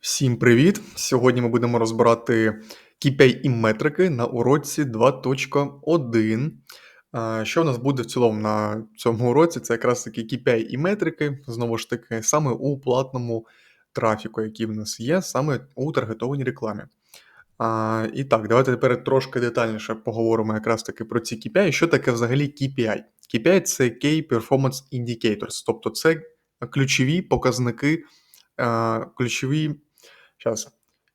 Всім привіт! Сьогодні ми будемо розбирати KPI і метрики на уроці 2.1. Що в нас буде в цілому на цьому уроці? Це якраз таки KPI і метрики, знову ж таки, саме у платному трафіку, який в нас є, саме у таргетованій рекламі. І так, давайте тепер трошки детальніше поговоримо якраз таки про ці KPI. Що таке взагалі KPI? KPI це Key Performance Indicators, тобто це ключові показники, ключові Щас.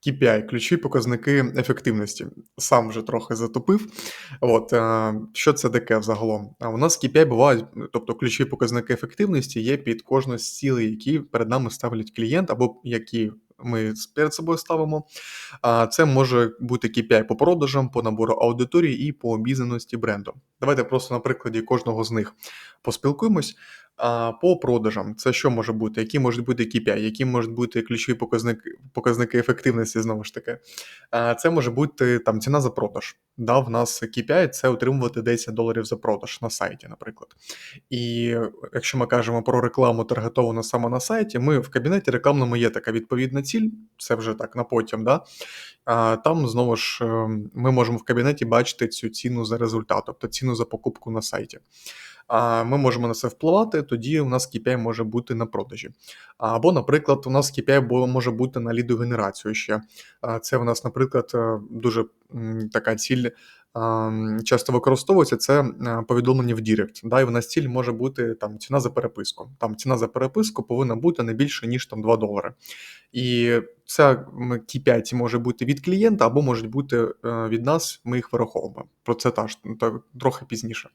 KPI, ключові показники ефективності. Сам вже трохи затопив. От, е, Що це таке взагалом? А у нас KPI бувають, тобто ключові показники ефективності є під кожну з цілей, які перед нами ставлять клієнт, або які ми перед собою ставимо. А Це може бути KPI по продажам, по набору аудиторії і по обізнаності бренду. Давайте просто на прикладі кожного з них поспілкуємось. А по продажам це що може бути? Які можуть бути KPI, які можуть бути ключові показники показники ефективності знову ж таки? А Це може бути там ціна за продаж. Да, В нас KPI – це отримувати 10 доларів за продаж на сайті, наприклад. І якщо ми кажемо про рекламу таргетовану саме на сайті, ми в кабінеті рекламному є така відповідна ціль, це вже так на потім. да, а Там знову ж ем, ми можемо в кабінеті бачити цю ціну за результат, тобто ціну за покупку на сайті ми можемо на це впливати, тоді у нас KPI може бути на продажі. Або, наприклад, у нас KPI може бути на лідогенерацію ще. Це у нас, наприклад, е, дуже така ціль часто використовується це е, повідомлення в Дірект. Да, і в нас ціль може бути там ціна за переписку. Там ціна за переписку повинна бути не більше ніж там 2 долари. І ця KPI може бути від клієнта або можуть бути е, від нас. Ми їх вираховуємо. Про це теж трохи пізніше.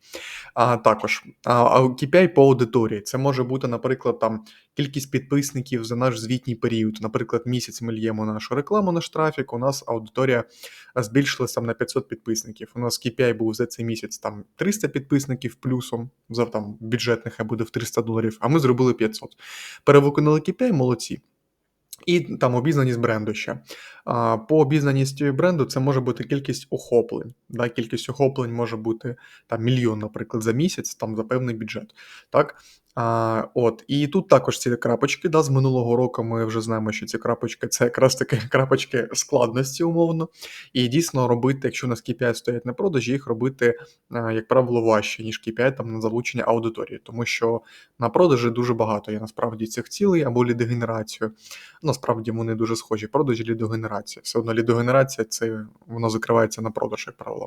А також а KPI по аудиторії. Це може бути, наприклад, там кількість підписників за наш звітній період. Наприклад, місяць ми льємо нашу рекламу, наш трафік. У нас аудиторія збільшилася там на 500 підписників. У нас KPI був за цей місяць там 300 підписників плюсом, за там бюджет нехай буде в 300 доларів, а ми зробили 500. Перевиконали KPI, молодці. І там обізнаність бренду ще. По обізнаність бренду це може бути кількість охоплень. Да? Кількість охоплень може бути там мільйон, наприклад, за місяць, там за певний бюджет. Так? А, От, І тут також ці крапочки. да, З минулого року ми вже знаємо, що ці крапочки це якраз таки крапочки складності, умовно. І дійсно робити, якщо у нас KPI стоять на продажі, їх робити, як правило, важче, ніж KPI там на залучення аудиторії, тому що на продажі дуже багато є насправді цих цілей або лідогенерацію. Насправді вони дуже схожі. Продажі лідогенерація. Все одно лідогенерація це воно закривається на продаж, як правило.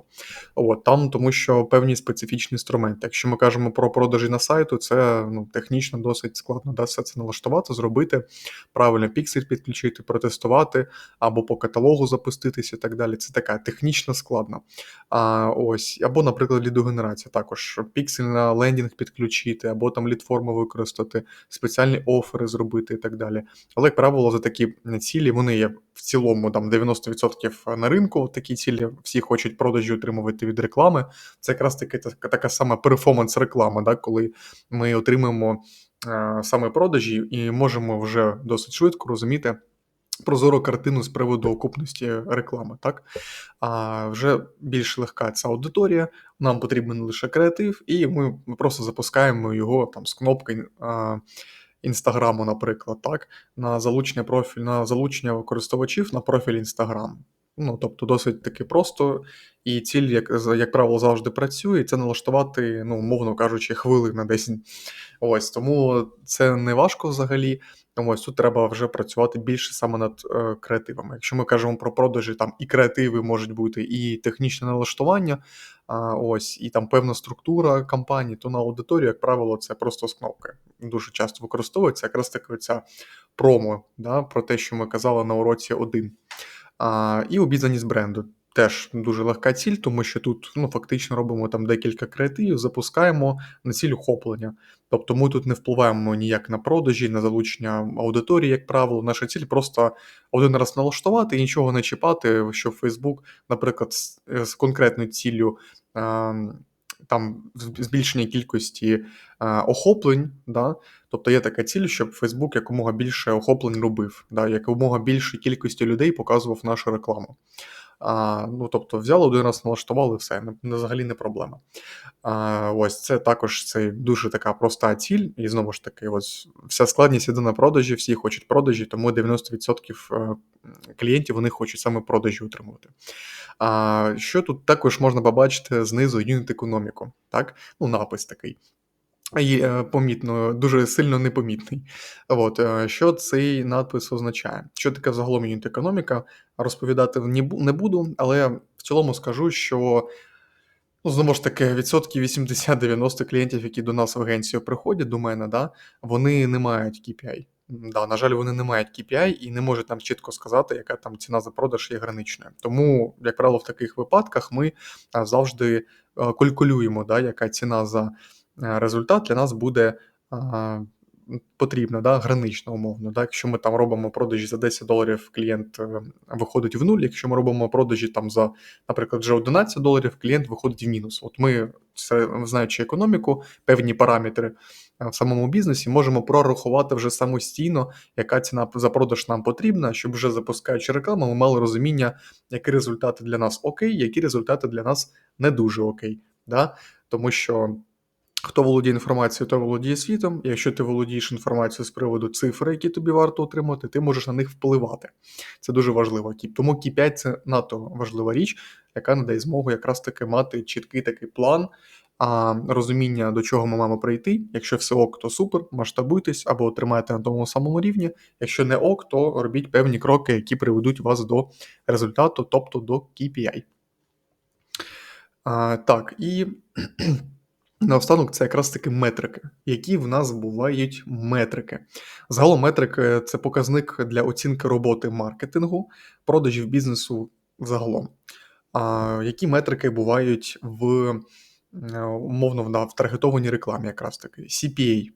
От, Там, тому що певні специфічні інструменти. Якщо ми кажемо про продажі на сайту, це ну, технічно досить складно да, все це налаштувати, зробити, правильно піксель підключити, протестувати, або по каталогу запуститися і так далі. Це така технічно складно. А, ось, Або, наприклад, лідогенерація також піксель на лендінг підключити, або там лідформу використати, спеціальні офери зробити і так далі. Але, як правило, за такі цілі вони є в цілому там 90% на ринку. Такі цілі всі хочуть продажі отримувати від реклами. Це якраз таки така, така сама перформанс реклама, да, коли ми отримуємо е, саме продажі і можемо вже досить швидко розуміти. Прозору картину з приводу окупності реклами, так? А вже більш легка ця аудиторія, нам потрібен лише креатив, і ми просто запускаємо його там з кнопки Інстаграму, наприклад, так, на залучення профіль, на залучення користувачів на профіль Інстаграм. Ну, тобто, досить таки просто, і ціль, як як правило, завжди працює, це налаштувати, ну, мовно кажучи, хвилина десь. Ось тому це не важко взагалі. Ось тут треба вже працювати більше саме над е, креативами. Якщо ми кажемо про продажі, там і креативи можуть бути, і технічне налаштування, а, ось, і там певна структура кампанії, то на аудиторію, як правило, це просто з кнопки. Дуже часто використовується якраз таки ця промо, да, про те, що ми казали на уроці 1. А, І обізнаність бренду. Теж дуже легка ціль, тому що тут ну, фактично робимо там декілька креативів, запускаємо на ціль охоплення. Тобто ми тут не впливаємо ніяк на продажі, на залучення аудиторії, як правило. Наша ціль просто один раз налаштувати і нічого не чіпати, що Facebook, наприклад, з, з конкретною ціллю. Е, там збільшення кількості е, охоплень, да? тобто є така ціль, щоб Facebook якомога більше охоплень робив, да? якомога більшій кількості людей показував нашу рекламу. А, ну, тобто взяли один раз, налаштували, все, не взагалі не проблема. А, Ось це також це дуже така проста ціль, і знову ж таки, ось вся складність іде на продажі, всі хочуть продажі, тому 90% е, клієнтів вони хочуть саме продажі отримувати. А що тут також можна побачити знизу юніт економіку, так? Ну, напис такий. Е, помітно, дуже сильно непомітний. От, е, Що цей надпис означає? Що таке взагалом юніт економіка? Розповідати не буду, але в цілому скажу, що ну, знову ж таки, відсотків 80-90 клієнтів, які до нас в агенцію приходять, до мене, да, вони не мають KPI. Да, На жаль, вони не мають KPI і не можуть нам чітко сказати, яка там ціна за продаж є граничною. Тому, як правило, в таких випадках ми завжди калькулюємо, да, яка ціна за результат для нас буде потрібна, да, гранична умовно. Да? Якщо ми там робимо продажі за 10 доларів, клієнт е, виходить в нуль. Якщо ми робимо продажі там за, наприклад, вже 11 доларів, клієнт виходить в мінус. От ми, знаючи економіку, певні параметри е, в самому бізнесі, можемо прорахувати вже самостійно, яка ціна за продаж нам потрібна, щоб вже запускаючи рекламу, ми мали розуміння, які результати для нас окей, які результати для нас не дуже окей. Да? Тому що. Хто володіє інформацією, той володіє світом. Якщо ти володієш інформацією з приводу цифр, які тобі варто отримати, ти можеш на них впливати. Це дуже важливо. Тому Q5 це надто важлива річ, яка надає змогу якраз таки мати чіткий такий план, а розуміння, до чого ми маємо прийти. Якщо все ок, то супер, масштабуйтесь або отримаєте на тому самому рівні. Якщо не ок, то робіть певні кроки, які приведуть вас до результату, тобто до KPI. А, Так, і. Наостанок це якраз таки метрики, які в нас бувають метрики. Загалом метрики це показник для оцінки роботи маркетингу, продажів бізнесу взагалом. А які метрики бувають в е, умовно в таргетованій рекламі, якраз таки CPA.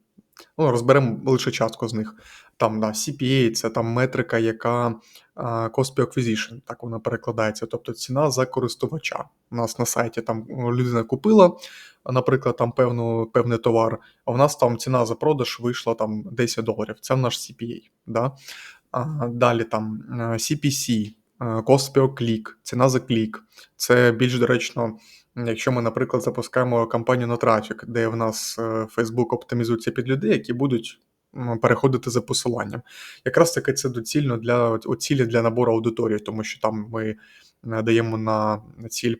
Ну, Розберемо лише частку з них. Там да, CPA це там метрика, яка cost per acquisition, так вона перекладається, тобто ціна за користувача. У нас на сайті там людина купила, наприклад, там певну, певний товар, а в нас там ціна за продаж вийшла там 10 доларів. Це наш CPA. Да? А, Далі там CPC, cost per click, ціна за клік. Це більш доречно. Якщо ми, наприклад, запускаємо кампанію на трафік, де в нас е, Facebook оптимізується під людей, які будуть переходити за посиланням. Якраз таки це доцільно для цілі для набору аудиторії, тому що там ми е, даємо на ціль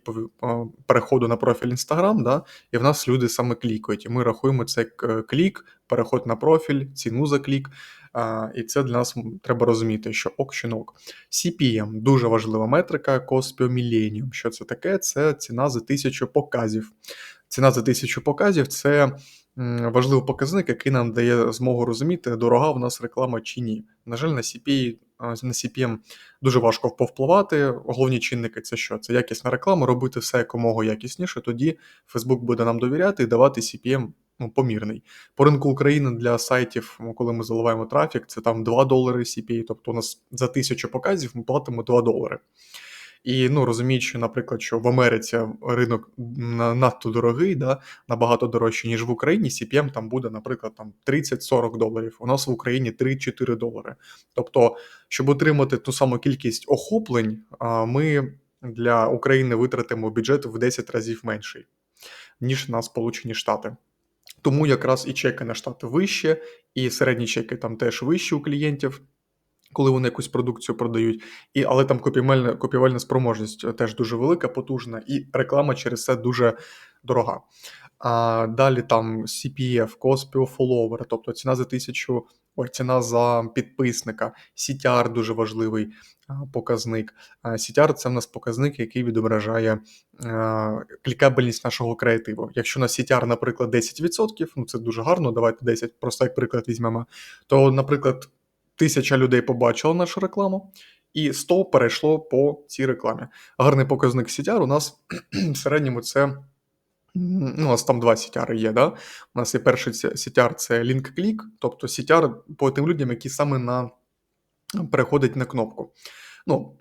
переходу на профіль Instagram, да, і в нас люди саме клікають. І ми рахуємо це як е, клік, переход на профіль, ціну за клік. І це для нас треба розуміти, що ок чи ок. CPM дуже важлива метрика, cost per millennium. Що це таке? Це ціна за тисячу показів. Ціна за тисячу показів це важливий показник, який нам дає змогу розуміти, дорога в нас реклама чи ні. На жаль, на CPA, на CPM дуже важко повпливати. Головні чинники це що? Це якісна реклама, робити все якомога якісніше. Тоді Facebook буде нам довіряти і давати CPM ну, помірний. По ринку України для сайтів, коли ми заливаємо трафік, це там 2 долари CPA, тобто у нас за тисячу показів ми платимо 2 долари. І ну розуміючи, наприклад, що в Америці ринок надто дорогий, да, набагато дорожчий, ніж в Україні, CPM там буде, наприклад, там 30-40 доларів. У нас в Україні 3-4 долари. Тобто, щоб отримати ту саму кількість охоплень, ми для України витратимо бюджет в 10 разів менший, ніж на Сполучені Штати. Тому якраз і чеки на штати вище, і середні чеки там теж вищі у клієнтів коли вони якусь продукцію продають, і але там копівельна копівельна спроможність теж дуже велика, потужна, і реклама через це дуже дорога. А Далі там CPF, Cost per follower, тобто ціна за тисячу, ціна за підписника, CTR дуже важливий показник. CTR – це в нас показник, який відображає клікабельність нашого креативу. Якщо на CTR, наприклад, 10%, ну це дуже гарно, давайте 10, просто як приклад візьмемо, то, наприклад, тисяча людей побачила нашу рекламу, і 100 перейшло по цій рекламі. Гарний показник CTR у нас в середньому це. Ну, У нас там два CTR є. да? У нас є перший CTR це link-click, тобто CTR по тим людям, які саме на переходять на кнопку. Ну,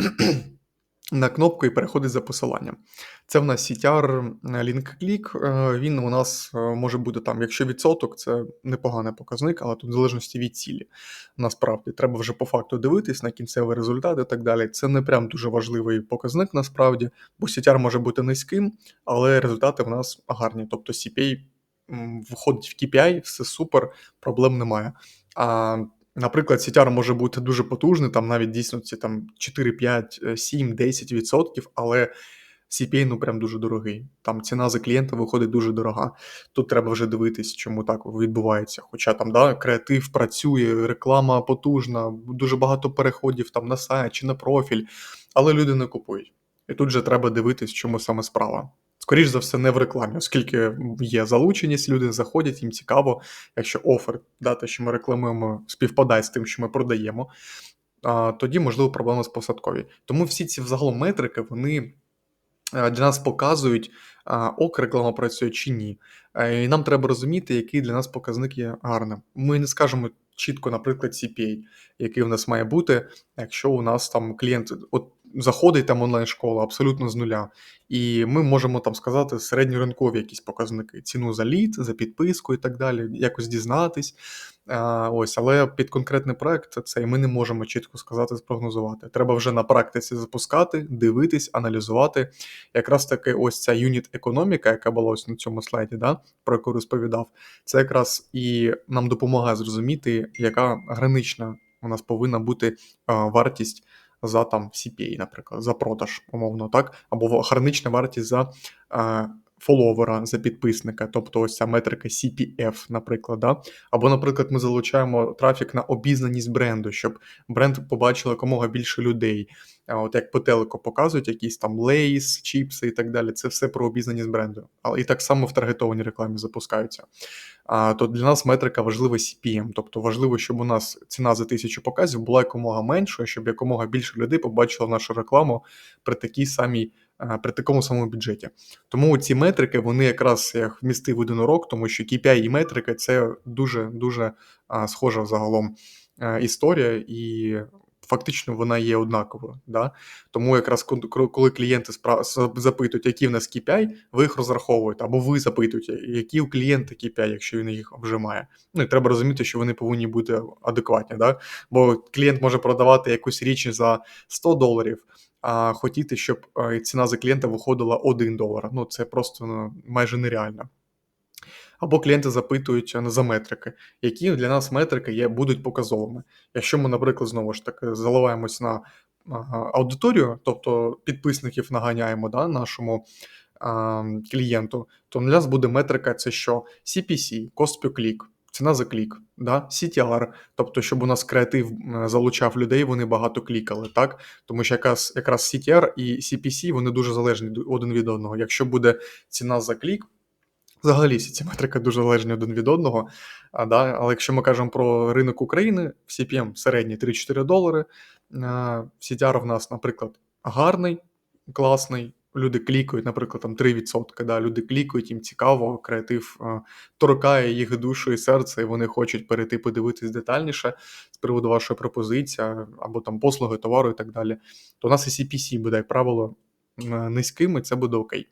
на кнопку і переходить за посиланням. Це в нас CTR link-click, е, він у нас е, може бути там, якщо відсоток, це непоганий показник, але тут в залежності від цілі. Насправді, треба вже по факту дивитись на кінцевий результат і так далі. Це не прям дуже важливий показник насправді, бо CTR може бути низьким, але результати в нас гарні. Тобто CPA входить в KPI, все супер, проблем немає. А Наприклад, CTR може бути дуже потужний, там навіть дійсно ці там 4, 5, 7, 10%, але CPA ну прям дуже дорогий. Там ціна за клієнта виходить дуже дорога. Тут треба вже дивитись, чому так відбувається. Хоча там да, креатив працює, реклама потужна, дуже багато переходів там на сайт чи на профіль, але люди не купують. І тут же треба дивитись, чому саме справа. Скоріш за все, не в рекламі, оскільки є залученість, люди заходять, їм цікаво, якщо офер, да, те, що ми рекламуємо, співпадає з тим, що ми продаємо, а, тоді можливо проблема з посадкові. Тому всі ці взагалом метрики вони для нас показують, ок, реклама працює чи ні. Е, і нам треба розуміти, який для нас показник є гарним. Ми не скажемо чітко, наприклад, CPA, який у нас має бути, якщо у нас там клієнт от заходить там онлайн-школа абсолютно з нуля, і ми можемо там сказати середньоринкові якісь показники, ціну за лід, за підписку і так далі, якось дізнатись. Ось, але під конкретний проект це ми не можемо чітко сказати, спрогнозувати. Треба вже на практиці запускати, дивитись, аналізувати. Якраз таки, ось ця юніт економіка, яка була ось на цьому слайді, да, про яку розповідав, це якраз і нам допомагає зрозуміти, яка гранична у нас повинна бути вартість за там CPA, наприклад, за продаж, умовно, так, або гранична вартість за е, фоловера, за підписника, тобто ось ця метрика CPF, наприклад. Да? Або, наприклад, ми залучаємо трафік на обізнаність бренду, щоб бренд побачив якомога більше людей. От як по телеку показують, якісь там лейс, чіпси і так далі. Це все про обізнаність бренду. Але і так само в таргетованій рекламі запускаються. А, То для нас метрика важлива CPM, тобто важливо, щоб у нас ціна за тисячу показів була якомога меншою, щоб якомога більше людей побачило нашу рекламу при такій самій. При такому самому бюджеті. Тому ці метрики, вони якраз я вмістив один урок, тому що KPI і метрики це дуже-дуже схожа загалом історія, і фактично вона є однаковою. Да? Тому якраз коли клієнти запитують, які в нас KPI, ви їх розраховуєте, або ви запитуєте, які у клієнта KPI, якщо він їх вже має. Ну і треба розуміти, що вони повинні бути адекватні. Да? Бо клієнт може продавати якусь річ за 100 доларів. А хотіти, щоб ціна за клієнта виходила 1 долар. Ну це просто ну, майже нереально або клієнти запитують за метрики, які для нас метрики є, будуть показовими. Якщо ми, наприклад, знову ж таки заливаємось на аудиторію, тобто підписників наганяємо да, нашому а, клієнту, то для нас буде метрика: це що? CPC, cost per click, ціна за клік, да? CTR, тобто, щоб у нас креатив залучав людей, вони багато клікали, так? Тому що якраз якраз CTR і CPC вони дуже залежні один від одного. Якщо буде ціна за клік, Взагалі ці метрики дуже залежні один від одного. А, да? Але якщо ми кажемо про ринок України, в CPM середній 3-4 долари. CTR в нас, наприклад, гарний, класний. Люди клікають, наприклад, там 3%. Да? Люди клікають, їм цікаво, креатив а, торкає їх душу і серце, і вони хочуть перейти подивитись детальніше з приводу вашої пропозиції або там послуги, товару і так далі. То у нас і CPC буде, як правило, низьким, і це буде окей.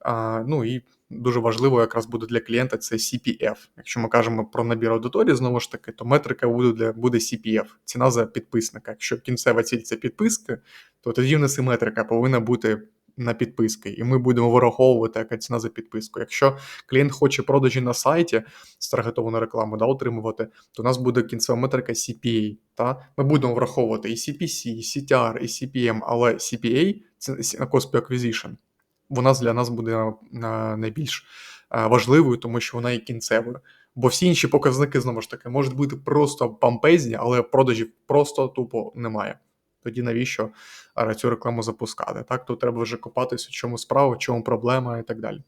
А, Ну і дуже важливо якраз буде для клієнта це CPF. Якщо ми кажемо про набір аудиторії, знову ж таки, то метрика буде для буде CPF, ціна за підписника. Якщо кінцева ціль це підписки, то тоді в нас і метрика повинна бути. На підписки, і ми будемо вираховувати, яка ціна за підписку. Якщо клієнт хоче продажі на сайті з таргетовану рекламу да, отримувати, то у нас буде кінцева метрика CPA. Та? Ми будемо враховувати і CPC, і CTR, і CPM, але CPA це Cost per Acquisition вона для нас буде е, найбільш е, важливою, тому що вона є кінцевою. Бо всі інші показники, знову ж таки, можуть бути просто пампезні, але продажів просто тупо немає. Тоді навіщо е, цю рекламу запускати? Так, Тут треба вже копатися, в чому справа, в чому проблема і так далі.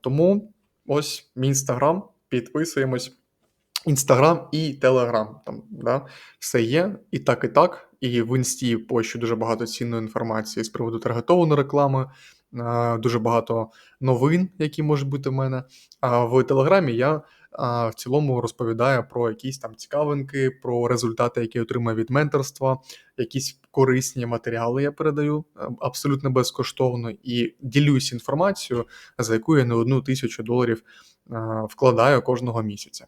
Тому ось мій інстаграм, підписуємось. Інстаграм і Телеграм. Там да, все є і так, і так. І в інсті пощу дуже багато цінної інформації з приводу таргетованої реклами, дуже багато новин, які можуть бути в мене. А в Телеграмі я в цілому розповідає про якісь там цікавинки, про результати, які отримує від менторства, якісь корисні матеріали я передаю е, абсолютно безкоштовно і ділюсь інформацією, за яку я не одну тисячу доларів вкладаю кожного місяця.